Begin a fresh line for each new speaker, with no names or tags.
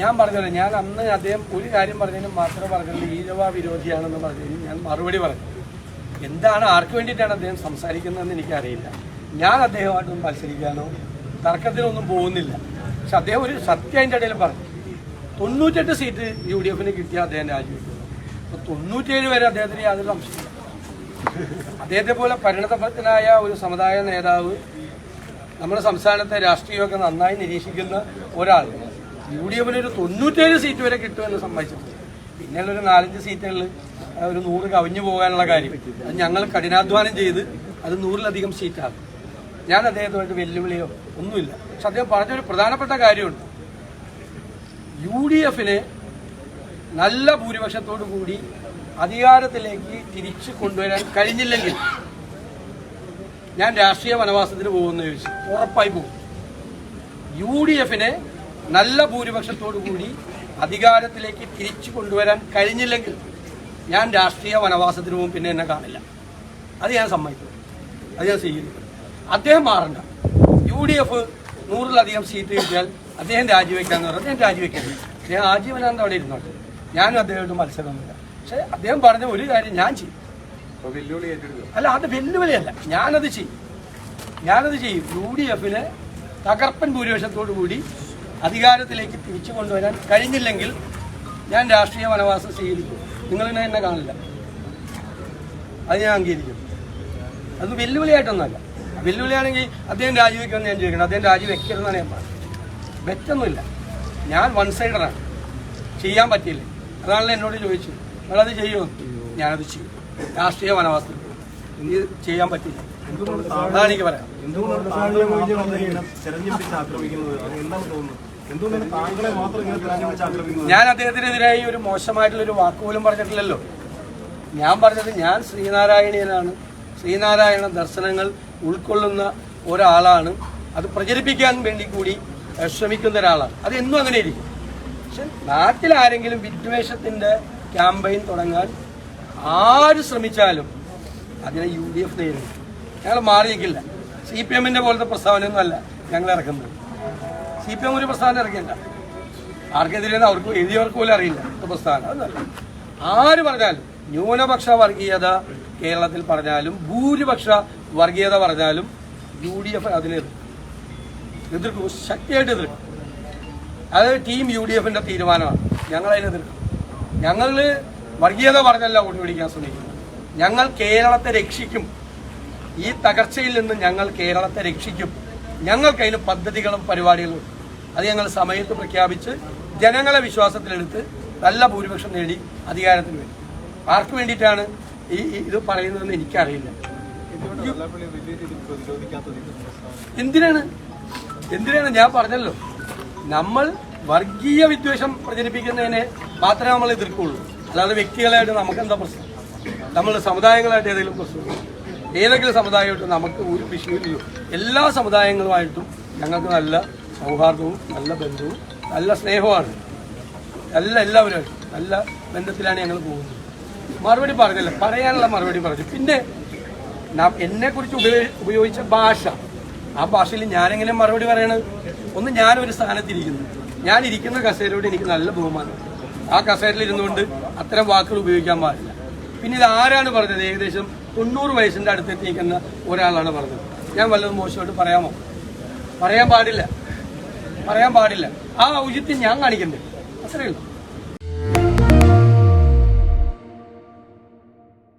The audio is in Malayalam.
ഞാൻ പറഞ്ഞല്ലോ ഞാൻ അന്ന് അദ്ദേഹം ഒരു കാര്യം പറഞ്ഞതിനും മാത്രം പറഞ്ഞത് ഈരവ വിരോധിയാണെന്ന് പറഞ്ഞു ഞാൻ മറുപടി പറഞ്ഞു. എന്താണ് ആർക്ക് വേണ്ടിയിട്ടാണ് അദ്ദേഹം സംസാരിക്കുന്നതെന്ന് എനിക്കറിയില്ല. ഞാൻ അദ്ദേഹമായിട്ടൊന്നും മത്സരിക്കാനോ തർക്കത്തിനൊന്നും പോകുന്നില്ല. പക്ഷെ അദ്ദേഹം ഒരു സത്യം അതിന്റെ ഇടയിൽ പറഞ്ഞു. തൊണ്ണൂറ്റെട്ട് സീറ്റ് യു ഡി എഫിന് കിട്ടിയ അദ്ദേഹം രാജിവെക്കുന്നു അപ്പോൾ തൊണ്ണൂറ്റേഴ് വരെ അദ്ദേഹത്തിന് യാതൊരു സംശയമില്ല അദ്ദേഹത്തെ പോലെ പരിണതഭക്തനായ ഒരു സമുദായ നേതാവ് നമ്മുടെ സംസ്ഥാനത്തെ രാഷ്ട്രീയമൊക്കെ നന്നായി നിരീക്ഷിക്കുന്ന ഒരാൾ യു ഡി എഫിന് ഒരു തൊണ്ണൂറ്റേഴ് സീറ്റ് വരെ കിട്ടുമെന്ന് സമ്മതിച്ചിട്ടുണ്ട്. പിന്നെയുള്ള ഒരു നാലഞ്ച് സീറ്റുകളിൽ ഒരു നൂറ് കവിഞ്ഞു പോകാനുള്ള കാര്യം. അത് ഞങ്ങൾ കഠിനാധ്വാനം ചെയ്ത് അത് നൂറിലധികം സീറ്റാകും ഞാൻ അദ്ദേഹത്തുമായിട്ട് വെല്ലുവിളിയോ ഒന്നുമില്ല. പക്ഷെ അദ്ദേഹം പറഞ്ഞൊരു പ്രധാനപ്പെട്ട കാര്യമുണ്ട്. യു ഡി എഫിന് നല്ല ഭൂരിപക്ഷത്തോടു കൂടി അധികാരത്തിലേക്ക് തിരിച്ചു കൊണ്ടുവരാൻ കഴിഞ്ഞില്ലെങ്കിൽ ഞാൻ രാഷ്ട്രീയ വനവാസത്തിന് പോകുമെന്ന് ചോദിച്ചു. ഉറപ്പായി പോകും. യു ഡി എഫിനെ നല്ല ഭൂരിപക്ഷത്തോടു കൂടി അധികാരത്തിലേക്ക് തിരിച്ചു കൊണ്ടുവരാൻ കഴിഞ്ഞില്ലെങ്കിൽ ഞാൻ രാഷ്ട്രീയ വനവാസത്തിന് പോകും പിന്നെ എന്നെ കാണില്ല. അത് ഞാൻ സമ്മതിക്കും. അത് ഞാൻ സ്വീകരിക്കും. അദ്ദേഹം മാറണ്ട. യു ഡി എഫ് നൂറിലധികം സീറ്റ് കിട്ടിയാൽ അദ്ദേഹം രാജിവെക്കാന്ന് പറഞ്ഞാൽ അദ്ദേഹം രാജിവെക്കരുത്. അദ്ദേഹം ആജീവനാന്ത അവിടെ ഇരുന്നോട്ടെ. ഞാനും അദ്ദേഹമായിട്ട് മത്സരമൊന്നുമില്ല. പക്ഷേ അദ്ദേഹം പറഞ്ഞ ഒരു കാര്യം ഞാൻ ചെയ്യും. അല്ല അത് വെല്ലുവിളിയല്ല. ഞാനത് ചെയ്യും. ഞാനത് ചെയ്യും. യു ഡി എഫിന് തകർപ്പൻ ഭൂരിപക്ഷത്തോടു കൂടി അധികാരത്തിലേക്ക് തിരിച്ചു കൊണ്ടുവരാൻ കഴിഞ്ഞില്ലെങ്കിൽ ഞാൻ രാഷ്ട്രീയ വനവാസം സ്വീകരിക്കും. നിങ്ങളിനെ എന്നെ കാണില്ല അത് ഞാൻ അംഗീകരിക്കും. അത് വെല്ലുവിളിയായിട്ടൊന്നുമല്ല. വെല്ലുവിളിയാണെങ്കിൽ അദ്ദേഹം രാജിവെക്കുമെന്ന് ഞാൻ ചോദിക്കണം. അദ്ദേഹം രാജിവെക്കരുതെന്നാണ് ഞാൻ പറഞ്ഞത്. വെറ്റൊന്നുമില്ല ഞാൻ വൺ സൈഡറാണ് ചെയ്യാൻ പറ്റിയില്ല. അതാണല്ലോ എന്നോട് ചോദിച്ചു നിങ്ങളത് ചെയ്യുമോ ഞാനത് ചെയ്യും. രാഷ്ട്രീയ വനവാസത്തിൽ. ഇനി ചെയ്യാൻ പറ്റില്ല അതാണ് എനിക്ക് പറയാം
എന്തുകൊണ്ടാണ് ആക്രമിക്കുന്നത്? എന്താണ് തോന്നുന്നത്
ഞാൻ അദ്ദേഹത്തിനെതിരായി ഒരു മോശമായിട്ടുള്ളൊരു വാക്ക് പോലും പറഞ്ഞിട്ടില്ലല്ലോ. ഞാൻ പറഞ്ഞത് ഞാൻ ശ്രീനാരായണീയനാണ്. ശ്രീനാരായണ ദർശനങ്ങൾ ഉൾക്കൊള്ളുന്ന ഒരാളാണ്. അത് പ്രചരിപ്പിക്കാൻ വേണ്ടി കൂടി ശ്രമിക്കുന്ന ഒരാളാണ്. അത് എന്നും അങ്ങനെ ഇരിക്കും. പക്ഷെ നാട്ടിൽ ആരെങ്കിലും വിദ്വേഷത്തിന്റെ ക്യാമ്പയിൻ തുടങ്ങാൻ ആര് ശ്രമിച്ചാലും അതിനെ യു ഡി എഫ് നേരിടും. ഞങ്ങൾ മാറി സി പി എമ്മിന്റെ പോലത്തെ പ്രസ്താവനയൊന്നും അല്ല ഞങ്ങൾ ഇറക്കുന്നത്. സി പി എം ഒരു പ്രസ്ഥാനം ഇറങ്ങിയില്ല ആർക്കെതിരെ അവർക്ക് എഴുതിയവർക്ക് പോലും അറിയില്ല. പ്രസ്ഥാനം. അതല്ല ആര് പറഞ്ഞാലും ന്യൂനപക്ഷ വർഗീയത കേരളത്തിൽ പറഞ്ഞാലും ഭൂരിപക്ഷ വർഗീയത പറഞ്ഞാലും യു ഡി എഫ് അതിനെ എതിർക്കും. ശക്തിയായിട്ട് എതിർക്കും. അത് ടീം യു ഡി എഫിന്റെ തീരുമാനമാണ്. ഞങ്ങൾ അതിനെ എതിർക്കും. ഞങ്ങൾ വർഗീയത പറഞ്ഞല്ല വോട്ട് പിടിക്കാൻ ശ്രമിക്കുന്നത്. ഞങ്ങൾ കേരളത്തെ രക്ഷിക്കും. ഈ തകർച്ചയിൽ നിന്ന് ഞങ്ങൾ കേരളത്തെ രക്ഷിക്കും. ഞങ്ങൾക്ക് അതിന് പദ്ധതികളും പരിപാടികളും. അത് ഞങ്ങൾ സമയത്ത് പ്രഖ്യാപിച്ച് ജനങ്ങളെ വിശ്വാസത്തിലെടുത്ത് നല്ല ഭൂരിപക്ഷം നേടി അധികാരത്തിന് വേണ്ടി. ആർക്ക് വേണ്ടിയിട്ടാണ് ഈ ഇത് പറയുന്നതെന്ന് എനിക്കറിയില്ല. എന്തിനാണ്? എന്തിനാണ്? ഞാൻ പറഞ്ഞല്ലോ. നമ്മൾ വർഗീയ വിദ്വേഷം പ്രചരിപ്പിക്കുന്നതിനെ മാത്രമേ നമ്മൾ എതിർക്കുള്ളൂ അല്ലാതെ വ്യക്തികളായിട്ട് നമുക്ക് എന്താ പ്രശ്നം? നമ്മൾ സമുദായങ്ങളായിട്ട് ഏതെങ്കിലും പ്രശ്നം? ഏതെങ്കിലും സമുദായമായിട്ട് നമുക്ക് ഒരു വിഷയമില്ലല്ലോ എല്ലാ സമുദായങ്ങളുമായിട്ടും ഞങ്ങൾക്ക് നല്ല സൗഹാർദ്ദവും നല്ല ബന്ധവും നല്ല സ്നേഹമാണ് നല്ല എല്ലാവരും നല്ല ബന്ധത്തിലാണ് ഞങ്ങൾ പോകുന്നത്. മറുപടി പറഞ്ഞില്ല പറയാനുള്ള മറുപടി പറഞ്ഞു. പിന്നെ എന്നെ കുറിച്ച് ഉപയോഗിച്ച ഭാഷ. ആ ഭാഷയിൽ ഞാനെങ്ങനെ മറുപടി പറയണത്? ഒന്ന് ഞാനൊരു സ്ഥാനത്തിരിക്കുന്നു. ഞാൻ ഇരിക്കുന്ന കസേരയോട് എനിക്ക് നല്ല ബഹുമാനം. ആ കസേരയിൽ ഇരുന്നുകൊണ്ട് അത്തരം വാക്കുകൾ ഉപയോഗിക്കാൻ പാടില്ല. പിന്നെ ഇത് ആരാണ് പറഞ്ഞത്? ഏകദേശം തൊണ്ണൂറ് വയസ്സിന്റെ അടുത്തെത്തിയിരിക്കുന്ന ഒരാളാണ് പറഞ്ഞത്. ഞാൻ വല്ലതും മോശമായിട്ട് പറയാമോ? പറയാൻ പാടില്ല. പറയാൻ പാടില്ല. ആ ഔചിത്യം ഞാൻ കാണിക്കുന്നുണ്ട് അത്രയേ ഉള്ളൂ.